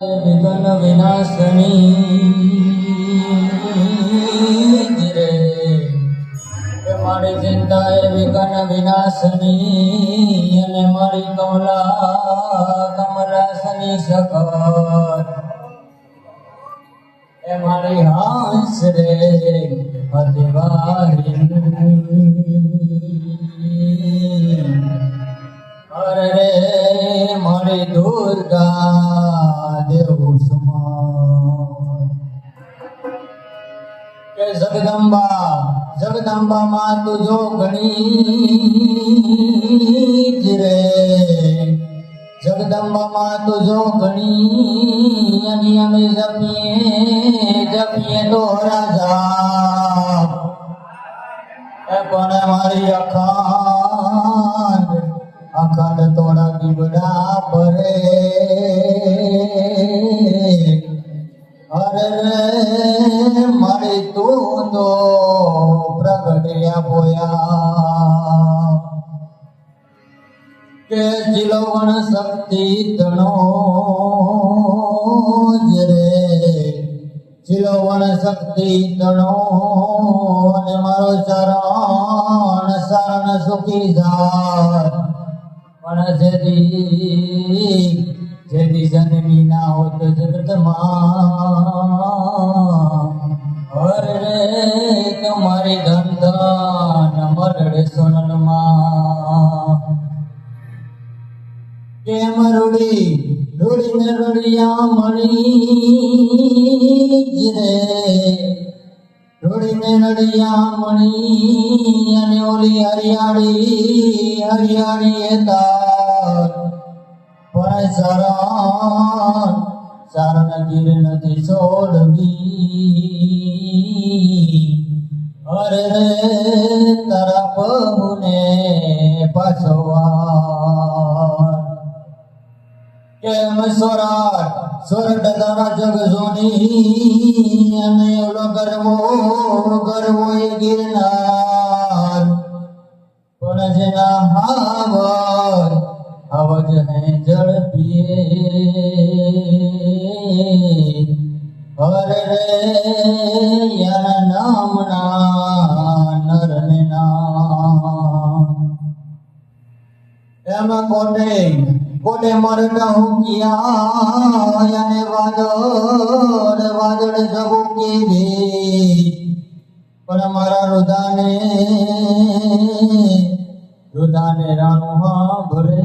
વિઘ્ન વિનાશની રે મારી ચિંતા એ વિઘન વિનાશની અને મારી કમલા કમલાસની સખત એ મારી હાંસ રે અતિવાહિની અરે મારી દુર્ગા. દેવું સમાન જગદંબા જગદંબા માં તું જો ઘણી રે. જગદંબા માં તું જો અને અમે જપીએ જપીએ તો રાજા પણ મારી અખાંડ અખંડ તોડા દીવડા ભરે. અરે મારી તું તો પ્રગટ્યા બોયા કે જીલવણ શક્તિ તણો જ રે. જીલવણ શક્તિ તણો અને મારો ચરણ શરણ સુખી જાય પણ જદી જદી જન્મી ના હોત જગતમાં ધન મરડે સોનલમાં કેમ રૂડી? રૂડીને રૂડિયા મણી જ રે. રૂડીને રડિયા મણી અને ઓલી હરિયાળી હરિયાળી પણ શરણ શરણ ગીર નથી છોડવી અરે રે તારા પહુને પાછવા કેમ સોરાટ સોરઠ તારા જગ જોની? અને એવડો ગરવો ગરવો એ ગિરનાર. પણ જેના હાવર અવજ હે જળ પીએ હર રે યાના નામના નર ને એમાં કોટે કોટે મરતા હુકિયા અને વાદળ વાદળ જબુકી દે પણ મારા રુદાને રુદાને રાણું હા ભરે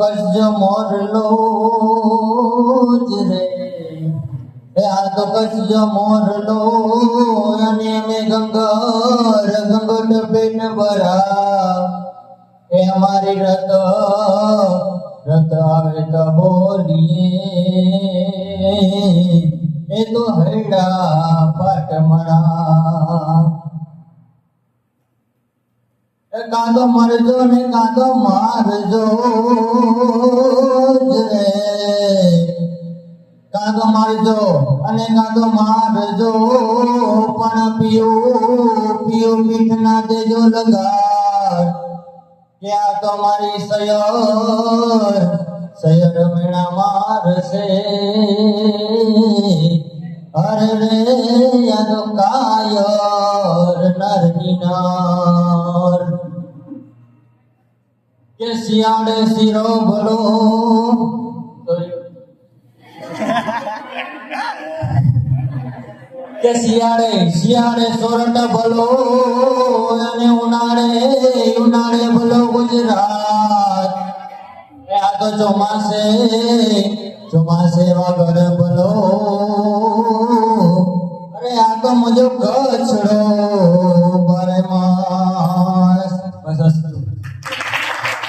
કસજો મોરલો જ રે આ તો કસજો મોરલો અને અમે ગંગર ગંગોટ બેન ભરા એ અમારી રત રત આવે તો બોલીએ એ તો હૈડા પાટમણા. એ કાંદો મરજો ને કાંદો મારજો રે. કાંદો મારજો અને કાંદો મારજો, પણ પીઓ પીઓ મીઠ ના દેજો લગાડ. ત્યાં તો મારી સયર સયર મેણા મારશે. કાયર નરની કે શિયાળે શિરો ભલો કે શિયાળે શિયાળે સોરઠ ભલો. અને ઉનાળે ઉનાળે ભલો ગુજરાત. આ તો ચોમાસે ચોમાસે વાગર ભલો. અરે આ તો મુજો